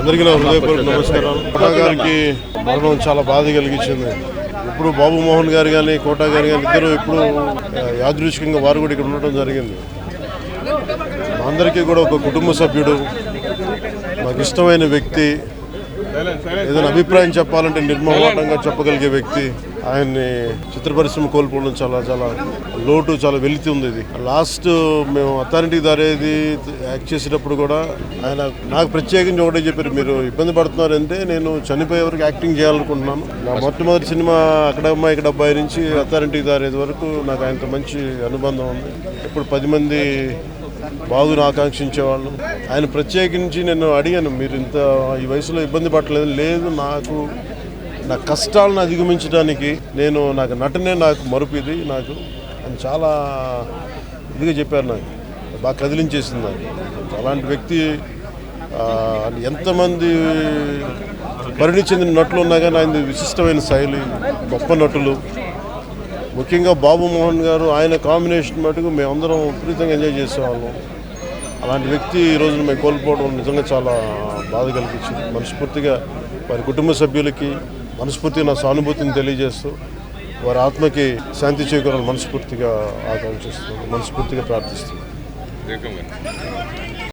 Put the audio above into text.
అందరికీ నా హృదయపూర్వక నమస్కారాలు. కోటా గారికి మరణం చాలా బాధ కలిగించింది. ఇప్పుడు బాబు మోహన్ గారు కానీ కోటా గారు కానీ ఇద్దరు ఇప్పుడు యాదృచ్ఛికంగా వారు కూడా ఇక్కడ ఉండటం జరిగింది. మా అందరికీ కూడా ఒక కుటుంబ సభ్యుడు మాకు ఇష్టమైన వ్యక్తి ఏదైనా అభిప్రాయం చెప్పాలంటే నిర్మోహమాటంగా చెప్పగలిగే వ్యక్తి. ఆయన్ని చిత్ర పరిశ్రమ కోల్పోవడం చాలా చాలా లోటు చాలా వెలితి ఉంది ఇది. లాస్ట్ మేము అథారిటీ దారేది యాక్ట్ చేసేటప్పుడు కూడా ఆయన నాకు ప్రత్యేకించి ఒకటే చెప్పారు మీరు ఇబ్బంది పడుతున్నారు అంటే నేను చనిపోయే వరకు యాక్టింగ్ చేయాలనుకుంటున్నాను. నా మొట్టమొదటి సినిమా అక్కడ అమ్మాయి ఇక్కడ అబ్బాయి నుంచి అథారిటీ దారేది వరకు నాకు ఆయనతో మంచి అనుబంధం ఉంది. ఇప్పుడు పది మంది బాగుని ఆకాంక్షించేవాళ్ళు. ఆయన ప్రత్యేకించి నేను అడిగాను మీరు ఇంత ఈ వయసులో ఇబ్బంది పడలేదు లేదు నాకు నా కష్టాలను అధిగమించడానికి నేను నాకు నటనే నాకు మరుపు ఇది నాకు అని చాలా ఇదిగా చెప్పారు నాకు. బాగా కదిలించేసింది నాకు. అలాంటి వ్యక్తి ఎంతమంది పరిణి చెందిన నటులు ఉన్నా కానీ ఆయన విశిష్టమైన శైలి గొప్ప నటులు. ముఖ్యంగా బాబు మోహన్ గారు ఆయన కాంబినేషన్ మటుకు మేమందరం విపరీతంగా ఎంజాయ్ చేసేవాళ్ళం. అలాంటి వ్యక్తి ఈ రోజున మేము కోల్పోవడం నిజంగా చాలా బాధ కలిగించింది. మనస్ఫూర్తిగా వారి కుటుంబ సభ్యులకి మనస్ఫూర్తిగా నా సానుభూతిని తెలియజేస్తూ వారి ఆత్మకి శాంతి చేకూరాలని మనస్ఫూర్తిగా ఆకాంక్షిస్తున్నాను. మనస్ఫూర్తిగా ప్రార్థిస్తున్నాను.